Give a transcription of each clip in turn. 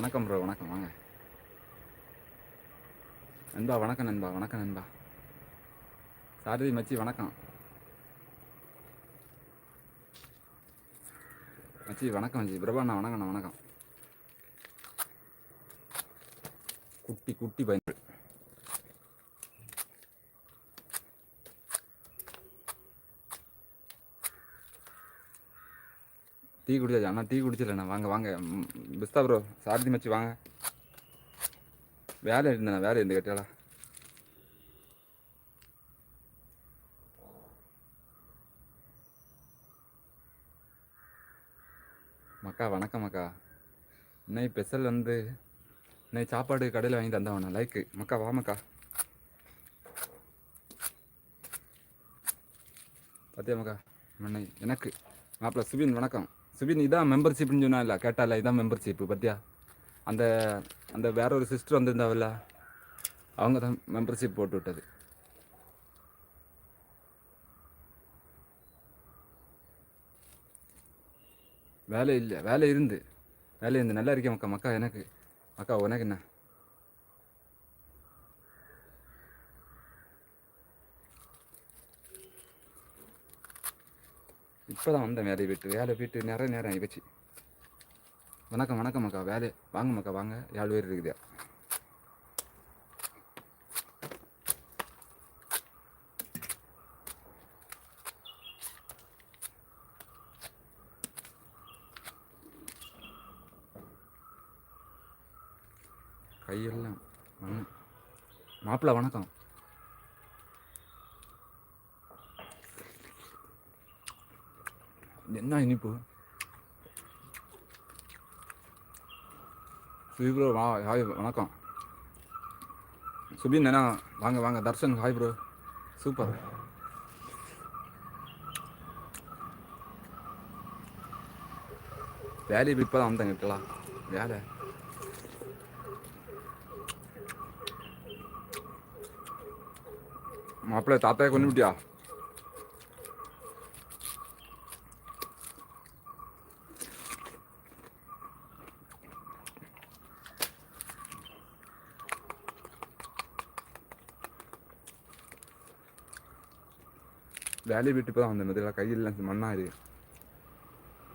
வணக்கம் ப்ரோ வணக்கம் வாங்க. நண்பா வணக்கம் நண்பா வணக்கம் நண்பா. சாரதி மச்சி வணக்கம். மச்சி வணக்கம் மச்சி. பிரபாண்ணா வணக்கண்ணா வணக்கம். குட்டி குட்டி பையன். டீ குடிச்சாச்சு. அண்ணா டீ குடிச்சிடலண்ணா வாங்க வாங்க. பிஸ்தா ப்ரோ சாரதி மச்சி வாங்க. வேலை இருந்தேண்ணா வேலை இருந்து கேட்டாலா மக்கா வணக்கம் மக்கா. இன்னைக்கு ஸ்பெஷல் வந்து இன்னைக்கு சாப்பாடு கடையில் வாங்கி தந்தவண்ணா. லைக்கு மக்கா வா மக்கா. பார்த்தியா மக்கா? எனக்கு. மாப்பிள்ள சுபின் வணக்கம். சுபின் இதான் மெம்பர்ஷிப்னு சொன்னா இல்லை கேட்டால இதான் மெம்பர்ஷிப் பார்த்தியா அந்த அந்த வேற ஒரு சிஸ்டர் வந்திருந்தாவில்ல அவங்க தான் மெம்பர்ஷிப் போட்டு விட்டது. வேலை இல்லை வேலை இருந்து வேலை இருந்து நல்லா இருக்கேன் மக்கா மக்கா எனக்கு மக்கா உனக்கு என்ன? இப்போ தான் வந்தேன் வேலையை விட்டு. வேலை போயிட்டு நிறைய நேரம் ஆகிப்போச்சு வணக்கம் வணக்கம் அக்கா. வேலை வாங்க மக்கா வாங்க. ஏழு பேர் இருக்குதா கையெல்லாம் மாப்பிள்ள வணக்கம். என்ன இனிப்பு? சுபி ப்ரோ வா ஹாய் வணக்கம். சுபின் என்ன வாங்க வாங்க தர்ஷன் ஹாய் ப்ரோ சூப்பர் வேலையை இப்போ தான் வந்தேன் இப்போலாம் வேலை. மாப்பிள்ளை தாத்தாயை கொண்டு விட்டியா வேலையை விட்டு இப்போ தான் வந்தேன். பதிலாக கையில் மண்ணா இருக்கு.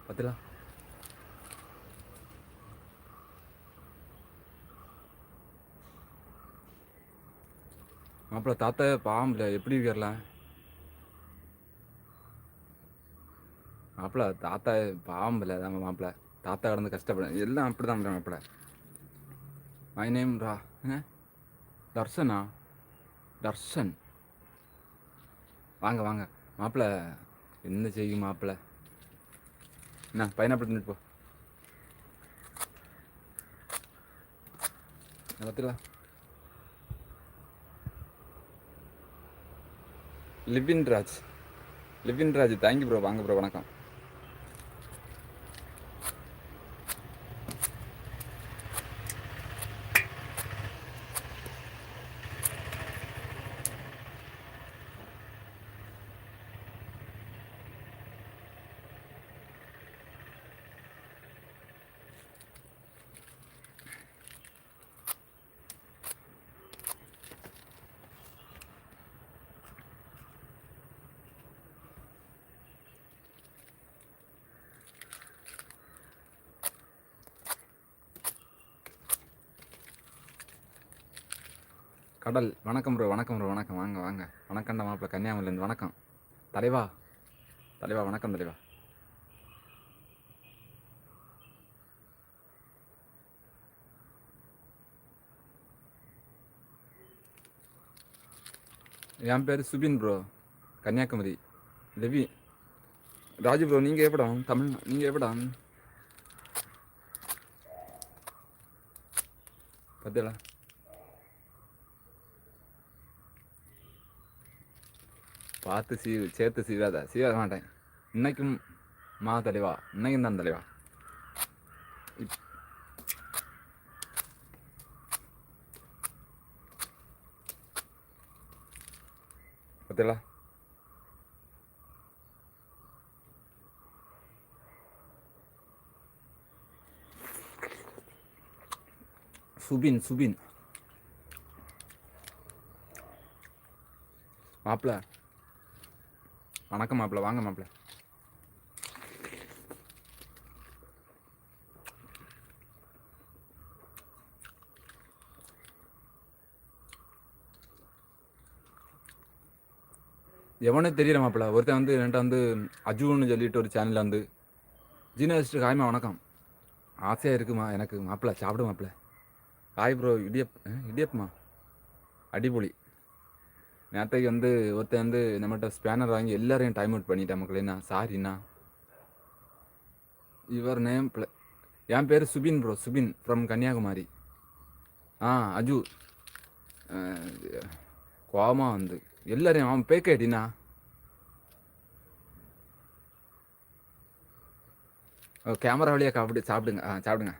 பார்த்தீங்களா மாப்பிள்ள தாத்தா பாம்புல எப்படி இருக்கிறல மாப்பிள்ள தாத்தா பாம்புல தான் மாப்பிள்ள தாத்தா கடந்து கஷ்டப்படுறேன் எல்லாம் அப்படி தான் மாப்பிள்ள மை நேம் ரா. என்ன? தர்ஷனா? தர்ஷன். வாங்க வாங்க. மாப்பிள்ள என்ன செய்யும் மாப்பிள்ள என்ன பைனாப்பிள் தின்னுட்டு போ. பார்த்துக்கலாம் Livin Raj Livin Raj thank you bro வாங்க ப்ரோ வணக்கம். கடல். வணக்கம் ப்ரோ வணக்கம் ப்ரோ வணக்கம். வாங்க வாங்க. வணக்கம்டா மாப்பிள்ள. கன்னியாகுமரிலேருந்து வணக்கம். தலைவா. தலைவா வணக்கம் தலைவா. என் பேர் சுபின் ப்ரோ கன்னியாகுமரி. லெவி ராஜு ப்ரோ நீங்கள் எப்படம் தமிழ் நீங்கள் எப்படா? பத்தியலா பார்த்து சீ சேர்த்து சீவாத சீவாத மாட்டேன். இன்னைக்கும் மா தலைவா இன்னைக்கும் தான் தலைவா. இப்- பார்த்தீங்களா சுபின் சுபின். மாப்பிள. வணக்கம் மாப்பிள வாங்க மாப்பிள எவனே தெரியல மாப்பிள ஒருத்தன் வந்து என்கிட்ட வந்து அஜுன்னு சொல்லிட்டு ஒரு சேனலில் வந்து ஜீனஸ்ட்டு காய்மா வணக்கம். ஆசையாக இருக்குமா எனக்கு? மாப்பிள சாப்பிடு மாப்பிள காய் ப்ரோ இடியப் இடியப்மா அடிபொலி. நேற்றைக்கு வந்து ஒருத்தன் வந்து நம்மகிட்ட ஸ்பேனர் வாங்கி எல்லாரையும் டைம் அவுட் பண்ணிட்டேன் மக்களேண்ணா சாரிண்ணா யுவர் நேம் ப்ள என் பேர் சுபின் ப்ரோ சுபின் ஃப்ரம் கன்னியாகுமரி. ஆ அஜு. கோமா வந்து. எல்லாரையும் அவன் பேக்கேட்டினா கேமரா வழியாக சாப்பிடு சாப்பிடுங்க. ஆ சாப்பிடுங்க.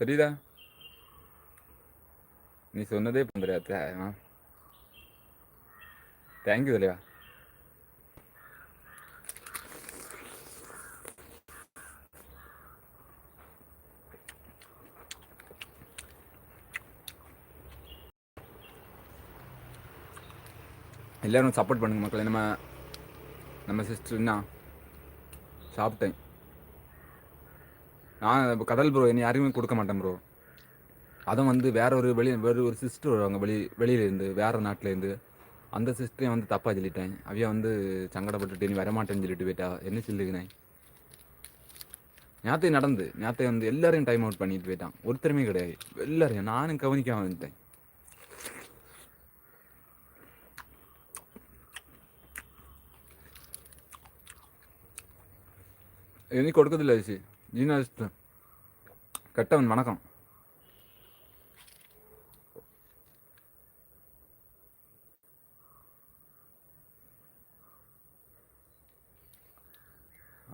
தெரியுதா? நீ சொன்னதே பண்ணுறியா ஆ தேங்க்யூ தலைவா. எல்லாரும் சப்போர்ட் பண்ணுங்க மக்களே. நம்ம நம்ம சிஸ்டர் என்ன? சாப்பிட்டேன். நான் கடல் ப்ரோ என்னை யாருமே கொடுக்க மாட்டேன் ப்ரோ அதுவும் வந்து வேற ஒரு வெளி வேறு ஒரு சிஸ்டர் வருவாங்க. வெளி வெளியிலேருந்து வேற நாட்டிலேருந்து. அந்த சிஸ்டரையும் வந்து தப்பாக சொல்லிட்டேன். அவைய வந்து சங்கடப்பட்டுட்டு நீ வரமாட்டேன்னு சொல்லிட்டு போயிட்டா. என்ன சொல்லுகிறேன்? ஞாத்தையும் நடந்து ஞாத்தை வந்து எல்லாரையும் டைம் அவுட் பண்ணிட்டு போயிட்டான். ஒருத்தருமே கிடையாது. எல்லாரையும் நானும் கவனிக்காம வந்துட்டேன். இனி கொடுக்கறதில்ல சி ஜீனாஸ்ட் கெட்டவன் வணக்கம்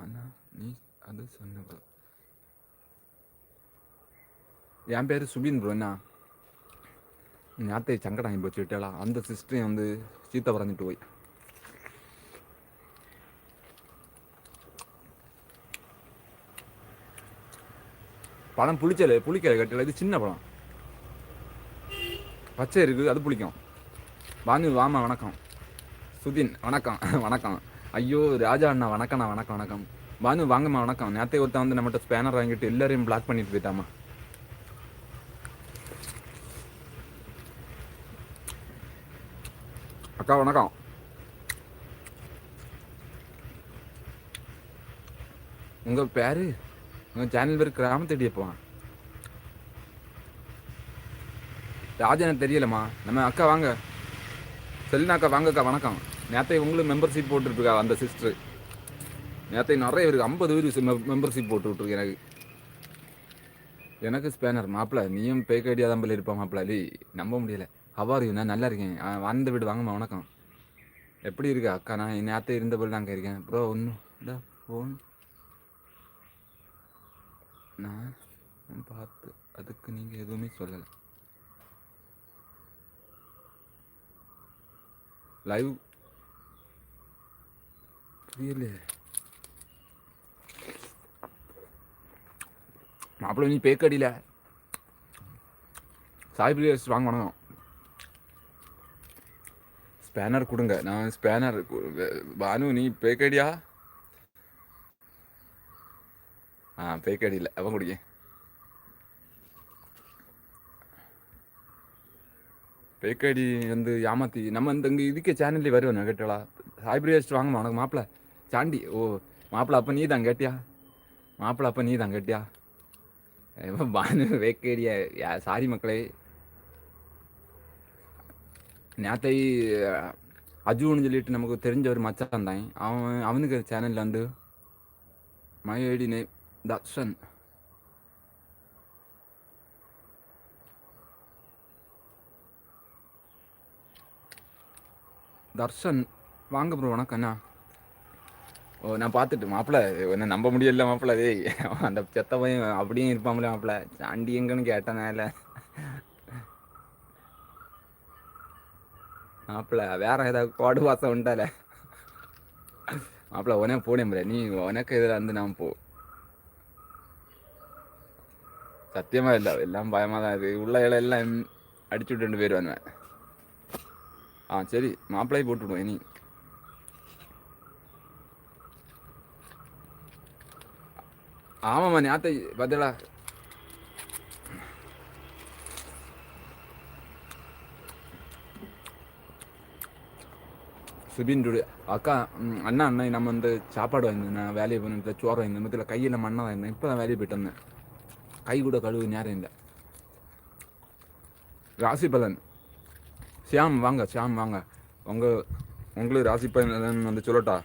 அண்ணா நீ அது சொன்ன என் பேர் சுபின் ப்ரோ என்ன ஞாத்தை சங்கடம் ஆகி போச்சு விட்டாளா அந்த சிஸ்டரையும் வந்து சீத்தை பறந்துட்டு போய் பழம் புளிச்சல புளிக்கலை கட்டல இது சின்ன பழம் பச்சை இருக்குது அது புளிக்கும் வாணி வாமா வணக்கம் சுதின் வணக்கம் வணக்கம் ஐயோ ராஜா அண்ணா வணக்கம்ண்ணா வணக்கம் வணக்கம் பானு வாங்கம்மா வணக்கம். நேரத்தை ஒருத்தன் வந்து நம்மகிட்ட ஸ்பேனர் வாங்கிட்டு எல்லாரையும் பிளாக் பண்ணிட்டு போயிட்டாமா அக்கா வணக்கம். உங்க பேரு? உங்க சேனல் பேர் கிராமத்தடியப்பா ராஜன் தெரியலம்மா. நம்ம அக்கா வாங்க. செல்லினா அக்கா வாங்கக்கா வணக்கம். நேரத்தை உங்களும் மெம்பர்ஷிப் போட்டுருக்கா அந்த சிஸ்டர் நேற்றை நிறைய பேருக்கு ஐம்பது பேர் மெம்பர்ஷிப் போட்டு விட்ருக்கு எனக்கு. எனக்கு ஸ்பேனர் மாப்பிள்ள நீயும் பேக் ஐடியா தான் போல இருப்பான் மாப்பிள்ள லீ நம்ப முடியல. ஹவார் நான் நல்லா இருக்கேன். வந்த வீடு வாங்கம்மா வணக்கம். எப்படி இருக்கு அக்கா? நான் நேற்று இருந்த போல நாங்கள் இருக்கேன். ப்ரோ ஒன்றும் ஃபோன் நான் பார்த்து அதுக்கு நீங்கள் எதுவுமே சொல்லலை. லைவ் புரியலையே. மாப்பிள்ளை நீ பேக் அடியில. சாய் பிரியர்ஸ் வாங்க வணக்கம். ஸ்பேனர் கொடுங்க. நான் ஸ்பேனர் பானு நீ பேக்கடியா ஆ பேக்கடியில் இல்லை அவன் குடிக்க. பேக்கடி வந்து ஏமாத்தி நம்ம இந்த இங்கே இதுக்கே சேனல்லே வருவேன் கேட்டாளா சாய் பிரியர்ஸ் வாங்கம்மா உனக்கு மாப்பிள்ள. சாண்டி ஓ மாப்பிள்ள அப்போ நீ தான் கேட்டியா? மாப்பிள்ள அப்போ நீ தான் கேட்டியா? பானு வேக்கேடியா யா சாரி மக்களே. நேத்தை அஜுன்னு சொல்லிட்டு நமக்கு தெரிஞ்ச ஒரு மச்சான் தான். அவன் அவனுக்கு சேனலில் வந்து my ID name Darshan. Darshan வாங்க ப்ரோ வணக்கம் அண்ணா. ஓ நான் பார்த்துட்டு மாப்பிள்ள என்ன நம்ப முடியல மாப்பிள்ள அதே அந்த செத்த பையன் அப்படியும் இருப்பாங்களே மாப்பிள்ள சாண்டி எங்கன்னு கேட்டேன் இல்லை. மாப்பிள்ள வேற ஏதாவது கோடு வாசம் உண்டால? மாப்பிள்ள உனக்கு போனேன் முறை நீ உனக்கு இதில் வந்து நான் போ. சத்தியமா இல்லை எல்லாம் பயமாக தான் இது உள்ள இலை எல்லாம் அடிச்சு விட்டு வந்தேன் ஆ சரி மாப்பிள்ளையை போட்டு விடுவோம் இனி. ஆமாம்மா ஞாத்த பதிலா சுபின் அக்கா அண்ணா அண்ணா நம்ம வந்து சாப்பாடு வாங்கியிருந்தேன் வேலையை பண்ணிட்டு சோறு வாங்கியிருந்தேன் மத்தியில் கையில் மண்ணை வாங்கியிருந்தேன் இப்போ தான் வேலையை போயிட்டு வந்தேன். கை கூட கழுவு நேரம் இல்லை. ராசி பலன். ஷியாம் வாங்க ஷியாம் வாங்க. உங்கள் உங்களுக்கு ராசி பலன் வந்து சொல்லட்டா?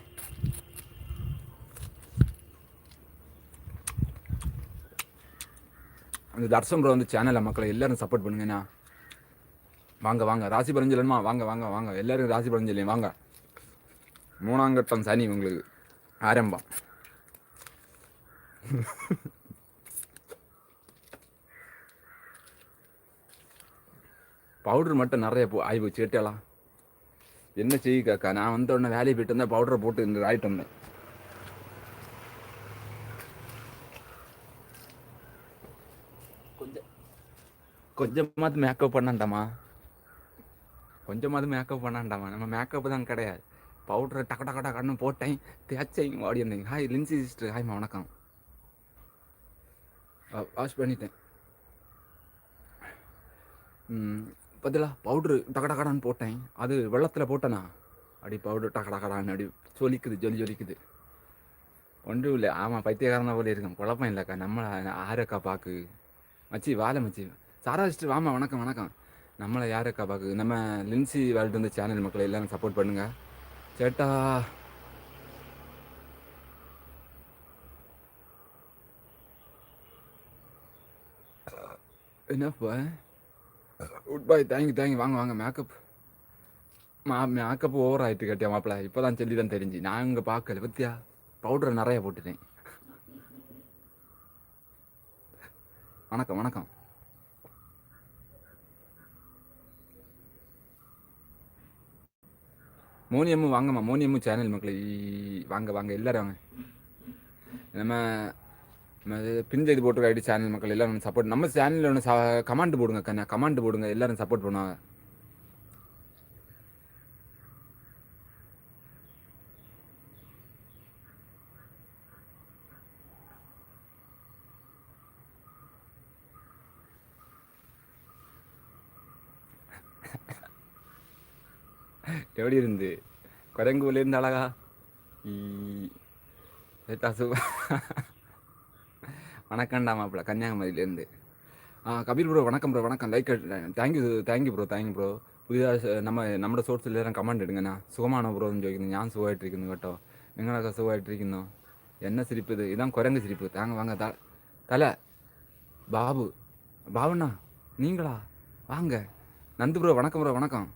அந்த தர்சங்கிற வந்து சேனலில் மக்களை எல்லாரும் சப்போர்ட் பண்ணுங்கண்ணா வாங்க வாங்க. ராசி பரஞ்சலன்மா வாங்க வாங்க வாங்க. எல்லாரும் ராசி பலன் வாங்க. மூணாம் கட்டம் சனி உங்களுக்கு ஆரம்பம். பவுடர் மட்டும் நிறைய போ ஆய்வு போச்சு என்ன செய்ய காக்கா? நான் வந்த உடனே வேலையை போயிட்டு வந்தேன் பவுடரை போட்டு இந்த ஆகிட்டு வந்தேன் கொஞ்சமாவது மேக்கப் பண்ணாண்டாமா? கொஞ்சமாவது மேக்கப் பண்ணாண்டாமா? நம்ம மேக்கப் தான் கிடையாது. பவுடரை டக்கு டக்கு டக்கன்னு போட்டேன் தேய்ச்சேன் ஓடி வந்தீங்க ஹாய் லின்சி சிஸ்டர். ஹாய்மா வணக்கம். வாஷ் பண்ணிட்டேன். ம் பதிலா பவுட்ரு டக டகடான்னு போட்டேன். அது வெள்ளத்தில் போட்டேனா? அடி பவுட்ரு டக டகடான்னு அடி ஜொலிக்குது ஜொலி ஜொலிக்குது. ஒன்றும் இல்லை. ஆமாம் பைத்தியக்காரனா போல இருக்கேன் குழப்பம் இல்லைக்கா. நம்மளை ஆரோக்கா பாக்கு. மச்சி வாழை மச்சி. சாரா சிஸ்டர் வாமா வணக்கம் வணக்கம். நம்மளை யாருக்கா பார்க்குது நம்ம லின்சி வேர்ல்டு வந்து சேனல் மக்களை எல்லாரும் சப்போர்ட் பண்ணுங்க. சேட்டா. என்னப்பா? குட் பாய் தேங்க்யூ தேங்க்யூ வாங்க வாங்க மேக்கப் மா மேக்கப் ஓவர் ஆகிட்டு கேட்டியா மாப்பிள்ள இப்போ தான் சொல்லி தான் தெரிஞ்சு. நான் இங்கே பார்க்கல பத்தியா? பவுடரை நிறைய போட்டுட்டேன். வணக்கம் வணக்கம். மோனியமும் வாங்கம்மா மோனியமும் சேனல் மக்களை. வாங்க வாங்க எல்லாரும் வாங்க. நம்ம நம்ம இது இது ஐடி சேனல் மக்கள் எல்லாரும் சப்போர்ட் நம்ம சேனலில் ஒன்று கமாண்ட் போடுங்க கண்ணா. கமாண்ட் போடுங்க எல்லாரும் சப்போர்ட் பண்ணுவாங்க. எப்படி இருந்து குரங்குல இருந்து அழகா ஈ, லேட்டா சு வணக்கம்டா மாப்பிள்ள கன்னியாகுமரியிலேருந்து ஆ கபீர் ப்ரோ வணக்கம் ப்ரோ வணக்கம் like thank you thank you bro thank you bro പുതിയതായി നമ്മ നമ്മുടെ സോഴ്സിൽ എല്ലാവരും കമൻറ്റ് ഇടുങ്ങനാ സുഖമാണോ ബ്രോ എന്ന് ചോദിക്കുന്നു ഞാൻ സുഖമായിട്ടിരിക്കുന്നു കേട്ടോ നിങ്ങളൊക്കെ സുഖമായിട്ടിരിക്കുന്നു എന്നെ സിരിപ്പ് ഇത് ഇതാ കുരങ്ങ് സിരിപ്പ് താങ്ക വാങ്ങ ത തല பாபு பாபுண்ணா நீங்களா வாங்க நந்து ப்ரோ வணக்கம் ப்ரோ வணக்கம்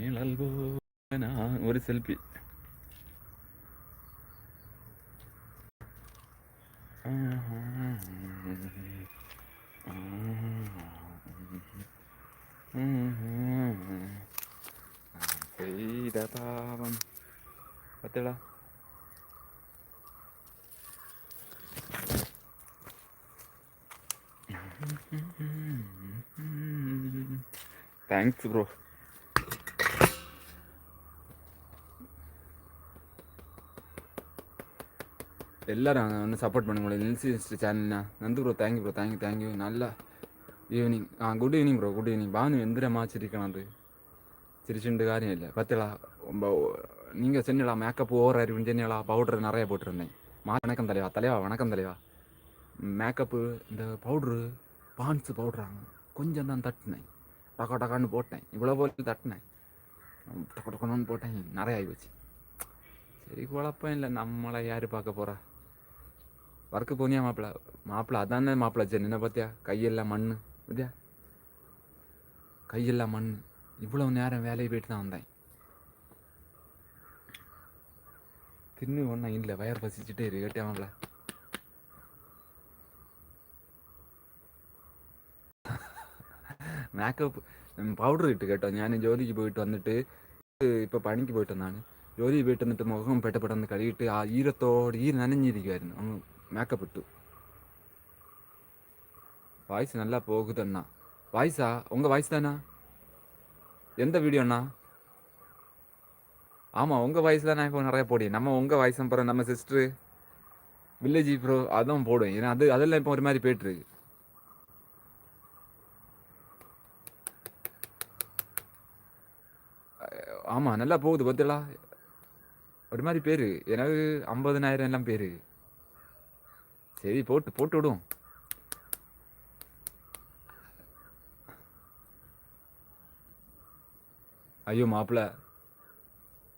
நிழல் போல நான் ஒரு செல்ஃபி செய்த பாவம் பத்தடா எல்லோரும் ஒன்று சப்போர்ட் பண்ணுங்களேன் bro LC சேனல்ண்ணா Nandu bro thank you bro thank you thank you நல்லா ஈவினிங் ஆ good evening bro good evening Bhanu எந்திரமா சிரிக்கணாது சிரிச்சுண்டு காரியம் இல்லை. பத்தலா நீங்கள் சென்னலா மேக்கப் ஓவர் அறிவு சென்னலா பவுடர் நிறைய போட்டிருந்தேன். மா வணக்கம் தலைவா தலைவா வணக்கம் தலைவா. மேக்கப்பு இந்த பவுட்ரு பான்ஸு பவுட்ராங்க கொஞ்சம் தான் தட்டினேன். டக்கா டக்கான்னு போட்டேன். இவ்வளோ போட்டு தட்டினேன். டக்கு டக்குன்னு போட்டேன். நிறைய ஆகி போச்சு சரி குழப்பம் இல்லை. நம்மளை யார் பார்க்க போகிறா ஒர்க்கு போனியா மாப்பிள்ள மாப்பிள்ள அதானே மாப்பிள்ள சரி என்ன பார்த்தியா கையெல்லாம் மண் பார்த்தியா கையெல்லாம் மண் இவ்வளவு நேரம் வேலையை போயிட்டு தான் வந்தேன் தின்னு ஒன்றா இல்லை வயர் பசிச்சுட்டே இரு கேட்டியா மாப்பிள்ள மேக்கப் பவுடர் இட்டு கேட்டோம் ഞാൻ ജോലിക്ക് പോയിട്ട് വന്നിട്ട് ഇപ്പോൾ പണിക്ക് പോയിട്ട് വന്നാണ് ജോലി പോയിട്ട് എന്നിട്ട് മുഖം പെട്ടപ്പെട്ടെന്ന് കഴുകിയിട്ട് ആ ഈരത്തോട് ഈ നനഞ്ഞിരിക്കുമായിരുന്നു അങ്ങ് மேக்கப் டூ வாய்ஸ் நல்லா போகுதுண்ணா வாய்ஸா? உங்கள் வாய்ஸ் தானா? எந்த வீடியோண்ணா ஆமாம் உங்கள் வாய்ஸ் தான் இப்போ நிறைய போடி. நம்ம உங்கள் வாய்ஸ் அப்புறம் நம்ம சிஸ்டரு வில்லேஜ் ப்ரோ அதான் போடும். ஏன்னா அது அதெல்லாம் இப்போ ஒரு மாதிரி போயிட்டுருக்கு ஆமாம் நல்லா போகுது பார்த்தலா ஒரு மாதிரி பேர். எனக்கு ஐம்பதனாயிரம் எல்லாம் பேர். சரி போட்டு போட்டு விடுவோம். ஐயோ மாப்பிள்ள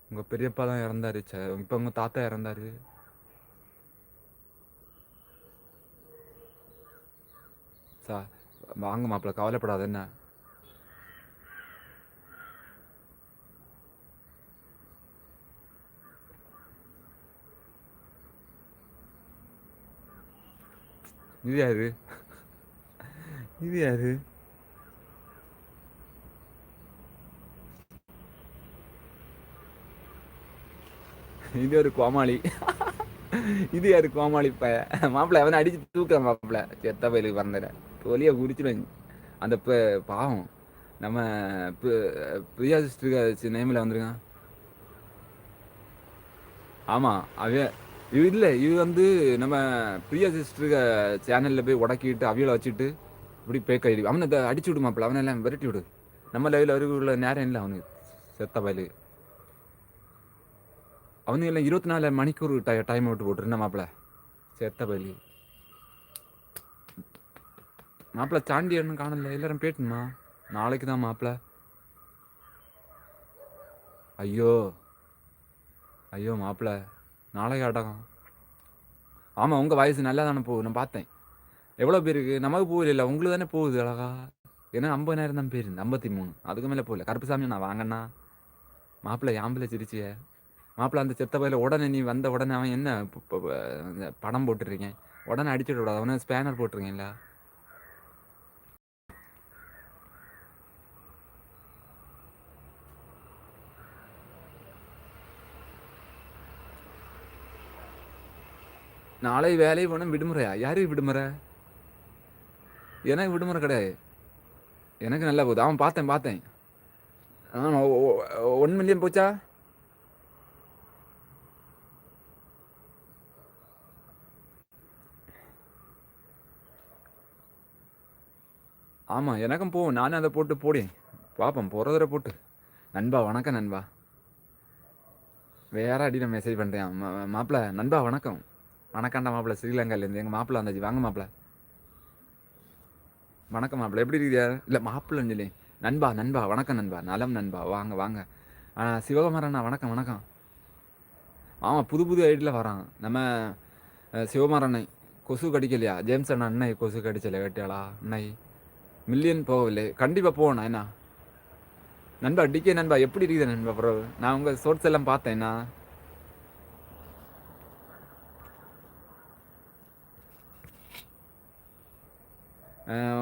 உங்கள் பெரியப்பா தான் இறந்தாரு. சே இப்போ உங்கள் தாத்தா இறந்தாரு. சார் வாங்க மாப்பிள்ள கவலைப்படாத என்ன? இது யாரு? இது யாரு? இது ஒரு கோமாளி? இது யாரு கோமாளி ப? மாப்பிள்ள அவனை அடிச்சு தூக்குறான் மாப்பிள்ள செத்த பயிலுக்கு பிறந்துடுறேன் தொலியை குடிச்சிடும். அந்த பாவம். நம்ம பிரியா சிஸ்டருக்கு நேமில் வந்துருக்கான். ஆமாம் அவ இது இல்லை இது வந்து நம்ம பிரியா சிஸ்டருக்கு சேனலில் போய் உடக்கிட்டு அவியலை வச்சுட்டு இப்படி பேக் ஆகிடு அவனை அடிச்சு விடு மாப்பிள்ள அவனை எல்லாம் விரட்டி விடு. நம்ம லெவலில் அவருக்குள்ள நேரம் இல்லை அவனுக்கு. செத்த பயலு. அவனுக்கு எல்லாம் இருபத்தி நாலு மணிக்கூர் டை டைம் விட்டு போட்டுரு மாப்பிள? மாப்பிள்ள செத்த பயலு. மாப்பிள்ள சாண்டி ஒன்றும் காணல எல்லாரும் போயிட்டுமா? நாளைக்கு தான் மாப்பிள்ள ஐயோ. ஐயோ மாப்பிள்ள நாளைக்கு அடகம் ஆமாம் உங்கள் வயசு நல்லா தானே போகுது நான் பார்த்தேன். எவ்வளோ பேருக்கு நமக்கு போகல இல்லை உங்களுக்கு தானே போகுது அழகா? ஏன்னா ஐம்பதாயிரம் தான் பேர் ஐம்பத்தி மூணு. அதுக்கு மேலே போகல. கருப்புசாமி நான் வாங்கண்ணா மாப்பிள்ளை யாம்பிள சிரிச்சிய. மாப்பிள்ளை அந்த செத்த பையில உடனே நீ வந்த உடனே அவன் என்ன ப- படம் போட்டுருக்கேன் உடனே அடிச்சு விட கூடாது அவனை ஸ்பேனர் போட்டிருக்கேன்ல நாளை வேலை போனால் விடுமுறையா? யாருக்கு விடுமுறை? எனக்கு விடுமுறை கிடையாது. எனக்கு நல்லா போகுது. அவன் பார்த்தேன் பார்த்தேன். ஆமாம் ஒன் மில்லியன் போச்சா? ஆமாம் எனக்கும் போகும் நானும் அதை போட்டு போடேன். பார்ப்போம் போகிறதரை போட்டு. நண்பா வணக்கம் நண்பா. வேற அடி நான் மெசேஜ் பண்ணுறேன் மாப்பிள்ள நண்பா வணக்கம். வணக்கம்டா மாப்பிள்ள. ஸ்ரீலங்காலேருந்து. எங்கள் மாப்பிள்ள வந்தாச்சு. வாங்க மாப்பிள்ள. வணக்கம் மாப்பிள்ள. எப்படி இருக்கியா இல்லை மாப்பிள்ளன்னு சொல்லி நண்பா நண்பா. வணக்கம் நண்பா. நலம் நண்பா. வாங்க வாங்க. சிவகுமாரண்ணா வணக்கம் வணக்கம். ஆமாம் புது புது ஐடியில் வரான். நம்ம சிவகுமாரண்ணை. கொசு கடிக்கலையா? ஜேம்ஸ் அண்ணா அண்ணை கொசு கடிச்சல கட்டியாளா அண்ணை மில்லியன் போகவில்லை. கண்டிப்பாக போகணும் என்ன நண்பா டிகே நண்பா எப்படி இருக்குது நண்பா ப்ரோ நான் உங்கள் ஷோர்ட்ஸ் எல்லாம் பார்த்தேன்னா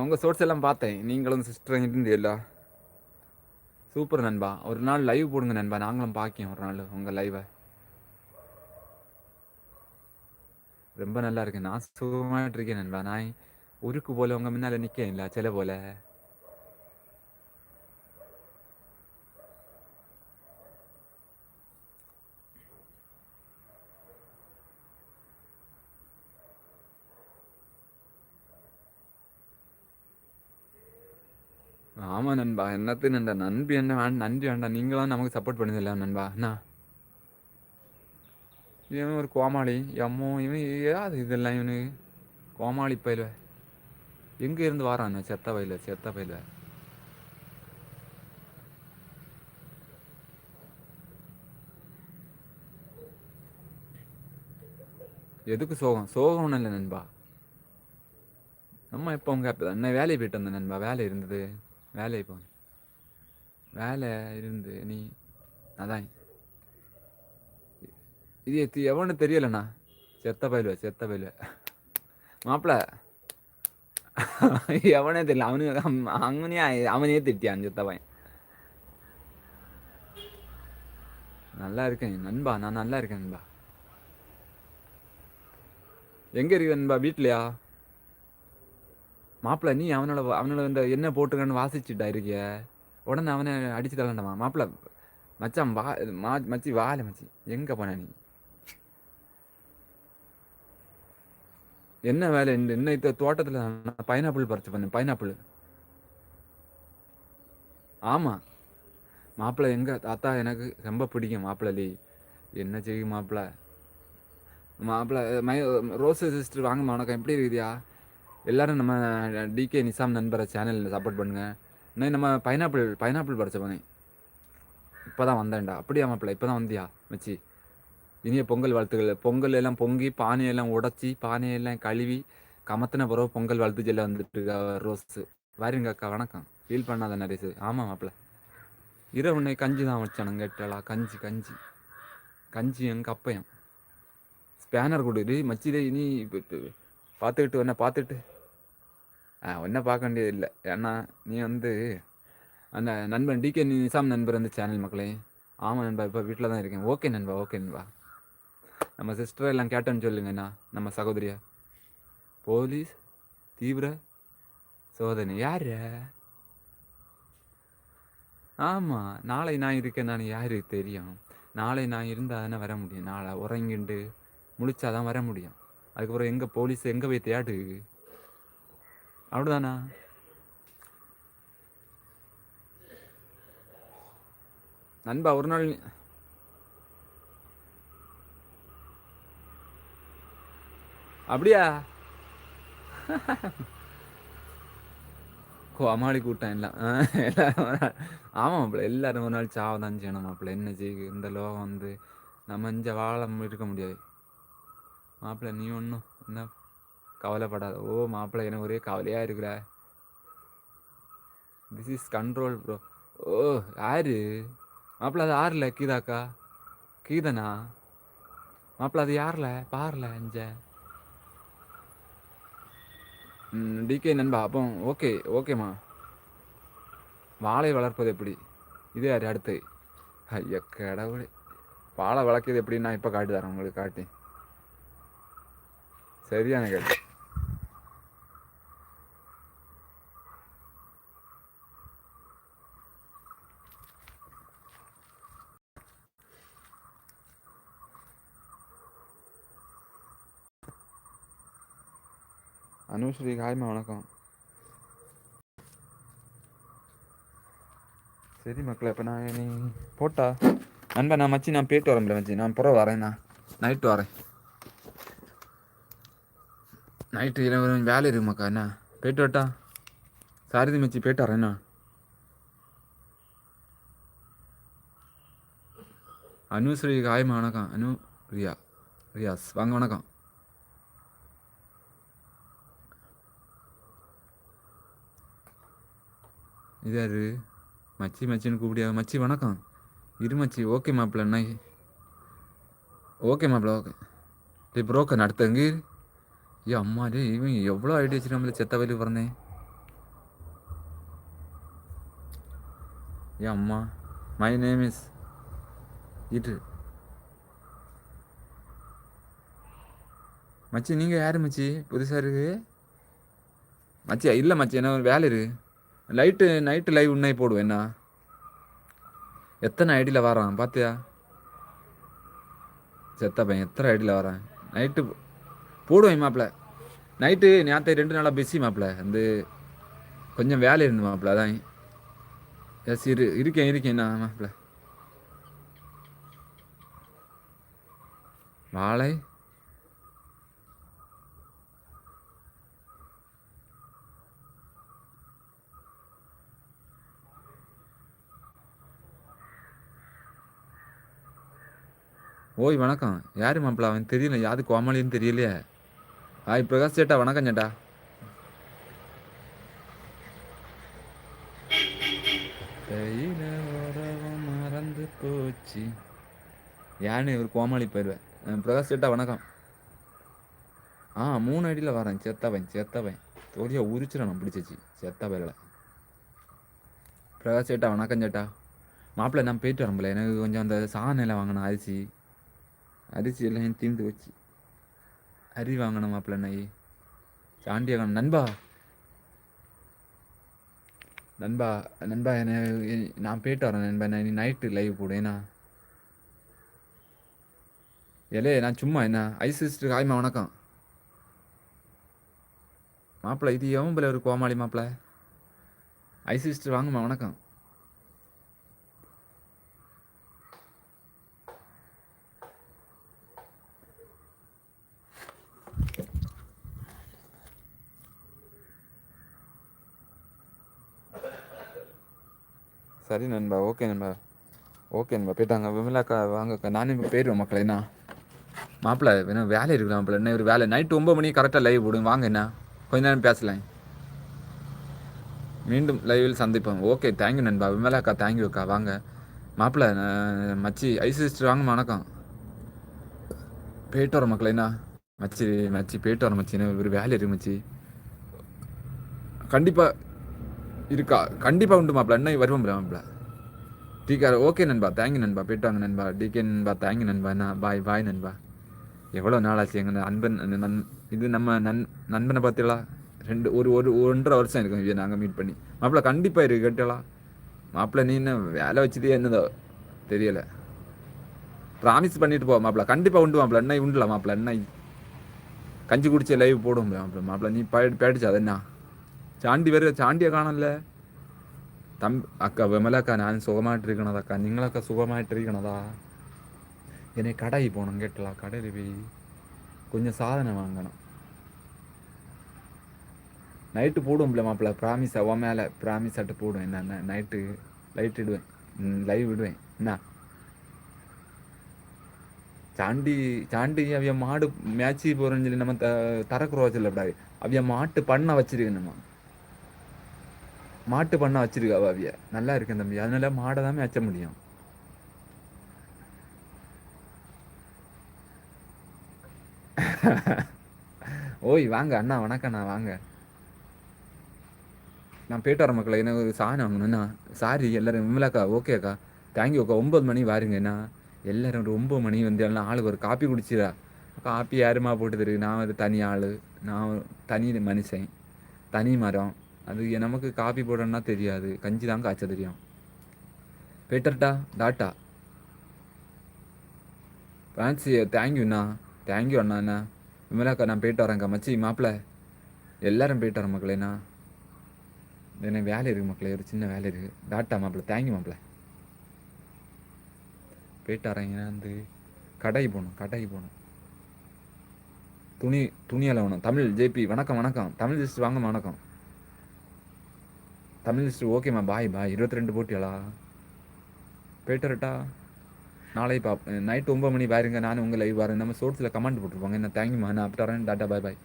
உங்கள் ஷோர்ட்ஸ் எல்லாம் பார்த்தேன். நீங்களும் சிஸ்டர் இருந்தீங்களா சூப்பர் நண்பா. ஒரு நாள் லைவ் போடுங்க நண்பா. நாங்களும் பார்க்கேன் ஒரு நாள் உங்கள் லைவை ரொம்ப நல்லா இருக்கு. நான் சுகமாயிட்டு இருக்கேன் நண்பா. நான் உருக்கு போல உங்கள் முன்னால் நிற்கேன் இல்லை சில போல. ஆமா நண்பா. என்னத்து நண்பா? நன்றி என்ன வேண்டாம் நன்றி வேண்டாம் நீங்களும் நமக்கு சப்போர்ட் பண்ணுதில்ல நண்பா? என்ன இவன் ஒரு கோமாளி. எம்மோ இவன் ஏதாவது இதெல்லாம் இவனு. கோமாளி பயில எங்க இருந்து வாரான் செத்த பயில செத்த பயில எதுக்கு சோகம்? சோகம் இல்லை நண்பா. நம்ம இப்போ உங்க என்ன வேலையை போயிட்டு வந்தேன் நண்பா. வேலை இருந்தது. வேலையை போ வேலை இருந்து நீ அதான். இது எத்தி எவனு தெரியலண்ணா. செத்த பயிலுவ செத்த பயிலுவ. மாப்பிள்ள எவனே தெரியல அவனுக்கு அவனே அவனே திட்டியான் செத்த பையன். நல்லா இருக்கேன் நண்பா நான் நல்லா இருக்கேன் நண்பா. எங்க இருக்கு நண்பா? வீட்லயா? மாப்பிள்ள நீ அவனோட அவனோட இந்த என்ன போட்டுக்கன்னு வாசிச்சுட்டா இருக்கிய? உடனே அவனை அடிச்சு தள்ளண்டமா? மாப்பிள்ள மச்சான் வா மா மச்சி வாலை மச்சி எங்கே போன நீ? என்ன வேலை என்ன இந்த தோட்டத்தில் பைனாப்பிள் பறிச்சு பண்ணேன் பைனாப்பிள் ஆமாம் மாப்பிள்ளை எங்கே? தாத்தா எனக்கு ரொம்ப பிடிக்கும் மாப்பிள்ளலி என்ன செய்யும் மாப்பிள்ளை? மாப்பிள்ளை மை ரோஸ் சிஸ்டர் வாங்கம்மா உனக்கு? எப்படி இருக்குதியா? எல்லாரும் நம்ம டிகே நிசாம் நண்பரை சேனலில் சப்போர்ட் பண்ணுங்க. இன்னும் நம்ம பைனாப்பிள் பைனாப்பிள் படைச்ச பண்ணேன் இப்போ தான் வந்தேன்டா. அப்படியா மாப்பிள்ள இப்போ தான் வந்தியா? மச்சி. இனிய பொங்கல் வாழ்த்துக்கள். பொங்கல் எல்லாம் பொங்கி பானையெல்லாம் உடச்சி பானையெல்லாம் கழுவி கமத்தின பிறகு பொங்கல் வாழ்த்து ஜெல்ல வந்துட்டு இருக்கா ரோஸு. வாருங்க அக்கா வணக்கம். ஃபீல் பண்ணாத நரேஷ். ஆமாம் மாப்பிள்ள. இரவு உன்னை கஞ்சி தான் வச்சானுங்க கேட்டாளா? கஞ்சி கஞ்சி. கஞ்சி எங்க கப்பையம். ஸ்பேனர் கொடு. டேய் மச்சி பார்த்துக்கிட்டு உன்னை பார்த்துட்டு ஆ உன்னை பார்க்க வேண்டியது இல்லை ஏன்னா நீ வந்து அந்த நண்பன் டிகே நிசாம் நண்பர் வந்து சேனல் மக்களே. ஆமாம் நண்பா இப்போ வீட்டில் தான் இருக்கேன். ஓகே நண்பா ஓகே நண்பா. நம்ம சிஸ்டர் எல்லாம் கேட்டேன்னு சொல்லுங்கண்ணா நம்ம சகோதரியா. போலீஸ் தீவிர சோதனை. யார்? ஆமாம் நாளை நான் இருக்கேன். நான் யாருக்கு தெரியும்? நாளை நான் இருந்தால் தானே வர முடியும். நாளை உறங்கிண்டு முழிச்சாதான் வர முடியும். அதுக்கப்புறம் எங்கே போலீஸ் எங்கே போய் தேடு அப்படிதானா? நண்பா ஒரு நாள் அப்படியா? அமாளி கூட்டம் எல்லாம். ஆ, எல்லாரும் ஒரு நாள் ஆமாம் மாப்பிள்ள எல்லாரும் ஒரு நாள் சாவதான் செய்யணும் மாப்பிள்ள. என்ன செய்யுது? இந்த லோகம் வந்து நம்ம இஞ்ச வாழ இருக்க முடியாது. மாப்பிள்ள நீ ஒன்றும் என்ன கவலைப்படாத. ஓ மாப்பிள்ள எனக்கு ஒரே கவலையாக இருக்கிற. திஸ் இஸ் கண்ட்ரோல் ப்ரோ ஓ யாரு? மாப்பிள்ள அது யாருல? கீதாக்கா? கீதனா? மாப்பிள்ள அது யாரில்? பாருல அஞ்ச. டிகே நண்பா அப்போ ஓகே ஓகேம்மா வாழை வளர்ப்பது எப்படி? இது யார்? அடுத்து. ஐயோ கடவுளே. வாழை வளர்க்குறது எப்படின்னு நான் இப்போ காட்டி தரேன் உங்களுக்கு காட்டி. சரியான கேள்வி அனுஸ்ரீ ஹாய்மா வணக்கம். சரி மக்களே இப்போ நான் நீ போட்டா நண்பா நான் மச்சி நான் போயிட்டு வரேன் மச்சி. நான் புறவ வரேன் நான். நைட்டு வரேன். நைட்டு இரவு வேலை இருக்குமாக்கா என்ன? போயிட்டு வரட்டா. சாரதி மச்சி போயிட்டு வரேண்ணா அனுஸ்ரீ காயமா வணக்கம். அனு ரியா ரியாஸ் வாங்க வணக்கம். இது மச்சி மச்சின்னு கூப்பிடியா? மச்சி வணக்கம். இரு மச்சி. ஓகே மாப்பிள்ள. ஓகே மாப்பிள்ள ஓகே. இப்போ ப்ரோக்கர் அடுத்தங்க ഈ அம்மா ഇവൻ എവ്വളോ எவ்வளோ ஐடியா வச்சு நம்மள செத்த வயலு பிறந்தேன் ஏ அம்மா மை நேம் இஸ் மச்சி நீங்கள் யார் மச்சி புதுசாக இருக்கு மச்சி இல்லை மச்சி என்ன ஒரு வேலை இரு லைட்டு நைட்டு லைவ் உன்னே போடுவேண்ணா என்ன எத்தனை ஐடியில் வரான் பார்த்தியா செத்த பையன் எத்தனை ஐடியில் வரான் நைட்டு போடுவேன் மாப்பிள்ள நைட்டு நேற்று ரெண்டு நாளாக பிஸி மாப்பிள்ள வந்து கொஞ்சம் வேலை இருந்து மாப்பிள்ள அதான். எஸ் இரு இருக்கேன் இருக்கேன் நான் மாப்பிள்ள வாழை ஓய் வணக்கம். யார் மாப்பிள்ள அவன் தெரியல யாரு கோமாளின்னு தெரியலையே. ஹாய் பிரகாஷ் சேட்டா வணக்கம் சேட்டா. கையில உறவும் மறந்து போச்சு. யானு ஒரு கோமாளி போயிடுவேன் பிரகாஷ் சேட்டா வணக்கம். ஆ மூணு அடியில் வரேன். செத்தவன் செத்தவன். தோழியா உரிச்சிடணும் பிடிச்சிச்சு. சேத்தா பயிரில் பிரகாஷ் சேட்டா வணக்கம் சேட்டா. மாப்பிள்ளை நான் போயிட்டு வரம்பல எனக்கு கொஞ்சம் அந்த சாதனை எல்லாம் அரிசி. அரிசி எல்லாம் தீர்ந்து வச்சு அரி வாங்கணும் மாப்பிள்ளை நை. சாண்டி வாங்கணும். நண்பா. நண்பா நண்பா என்ன நான் போயிட்டு வரேன் நண்பா. நான் நீ நைட்டு லைவ் போடு ஏன்னா. ஏலே நான் சும்மா என்ன? ஐஸ் சிஸ்டர் ஆய்மா வணக்கம். மாப்பிள்ள இது எவன் பிள்ளை ஒரு கோமாளி மாப்பிள்ள? ஐஸ் சிஸ்டர் வாங்கம்மா வணக்கம். சரி நண்பா ஓகே நண்பா. ஓகே நண்பா போயிட்டாங்க. விமலாக்கா வாங்கக்கா. நானும் இப்போ போயிடுவேன் மக்களை என்ன? மாப்பிள்ள வேணும் வேலை இருக்குது மாப்பிள்ள. என்ன ஒரு வேலை? நைட்டு ஒம்பது மணிக்கு கரெக்டாக லைவ் போடுங்க. வாங்க என்ன? கொஞ்ச நேரம் பேசலாம். மீண்டும் லைவில் சந்திப்போம். ஓகே தேங்க்யூ நண்பா. விமலாக்கா தேங்க்யூ அக்கா. வாங்க. மாப்பிள்ள மச்சி ஐஸ் சிஸ்டர் வாங்க வணக்கம். போயிட்டு வர மக்களே என்ன? மச்சி மச்சி போயிட்டு வர மச்சி. என்ன ஒரு வேலை இருக்கு மச்சி? கண்டிப்பாக இருக்கா? கண்டிப்பாக உண்டு மாப்பிள. என்ன வருவோம் மாப்பிள டிகே ஓகே நண்பா. தேங்க்யூ நண்பா. போயிட்டு வாங்க நண்பா. டிகே நண்பா தேங்க்யூ நண்பா. என்ன பாய் பாய் நண்பா. எவ்வளோ நாளாச்சு எங்கள் அன்பன் நன் இது நம்ம நன் நண்பனை பார்த்தீங்களா ரெண்டு ஒரு ஒரு ஒன்றரை வருஷம் இருக்கும் ஐயா நாங்கள் மீட் பண்ணி. மாப்பிள்ள கண்டிப்பாக இருக்கு கேட்டலா மாப்பிள்ள நீ என்ன வேலை வச்சதே என்னதோ? தெரியலை. ப்ராமிஸ் பண்ணிட்டு போ மாப்பிள்ள கண்டிப்பாக உண்டு மாப்பிள்ள என்ன உண்டுல மாப்பிள்ள என்ன கஞ்சி குடிச்சு லைவ் போடும் மாப்பிள்ள மாப்பிள்ள நீ பே பேடிச்சா அது என்ன ചാണ്ടി വരെ ചാണ്ടിയെ കാണല്ലേ തമ്പി അക്ക വിമലക്ക ഞാൻ സുഖമായിട്ടിരിക്കണതക്ക നിങ്ങളൊക്കെ സുഖമായിട്ടിരിക്കണതാ? என்னை കടയിൽ போகணும் കേട്ടില്ല കടയിൽ போய் கொஞ்சம் சாதனை வாங்கணும் நைட்டு போடுவோம்ல மாப்பிள்ள ப்ராமிஸ் அவன் மேலே ப்ராமிஸ் அட்டு போடுவேன் என்ன நைட்டு லைட் இடுவேன் லைவ் விடுவேன் என்ன சாண்டி சாண்டி அவன் மாடு மேட்ச்சி போகிறேன்னு சொல்லி நம்ம த தரக்குறோம் வச்சிடல அப்படியே அவிய மாட்டு பண்ண வச்சிருக்கணுமா மாட்டு பண்ண வச்சிருக்கா பாவிய நல்லா இருக்கேன் தம்பி. அதனால மாடை தான் மேய்ச்ச முடியும். ஓய் வாங்க அண்ணா வணக்கண்ணா வாங்க. நான் போயிட்டு வர மக்களை எனக்கு ஒரு சாணம் வாங்கணும்ண்ணா சாரி எல்லாரும் விமலாக்கா ஓகே அக்கா. தேங்க்யூ அக்கா. ஒம்பது மணி வாருங்கண்ணா எல்லாரும் ஒரு ஒம்பது மணி வந்து எல்லாம் ஆளுக்கு ஒரு காப்பி குடிச்சிடா காப்பி யாருமா போட்டு தருக்கு நான் ஒரு தனி ஆள். நான் தனி மனுஷன். தனி மரம். அது நமக்கு காப்பி போடணும்னா தெரியாது. கஞ்சி தான் காய்ச்ச தெரியும். பெட்டர்டா டாட்டா ஃபேன்சி தேங்க்யூண்ணா தேங்க்யூ அண்ணா. அண்ணா விமலாக்கா நான் போயிட்டு வரேங்க்கா மச்சி மாப்பிள்ள. எல்லாரும் போயிட்டு வரேன் மக்களேண்ணா எனக்கு வேலை இருக்குது மக்களே ஒரு சின்ன வேலை இருக்குது டாட்டா மாப்பிள்ள தேங்க்யூ மாப்பிள்ள. போயிட்டு வரேங்க வந்து. கடைக்கு போகணும் கடைக்கு போகணும். துணி துணியெல்லாம் வேணும். தமிழ் ஜேபி வணக்கம் வணக்கம். தமிழ் லிஸ்ட் வாங்க வணக்கம். தமிழ் லிஸ்ட் ஓகேம்மா பாய் பாய் இருபத்தி ரெண்டு போட்டியாளா? போயிட்டு வரட்டா? நாளை பா நைட் ஒம்பது மணி பாருங்க நானும் உங்கள் லைவ் பாருங்க. நம்ம சோர்ஸில் கமெண்ட் போட்டுருப்பாங்க. என்ன தேங்க்யூமா நான் அப்படி வரேன் டாட்டா பாய் பாய்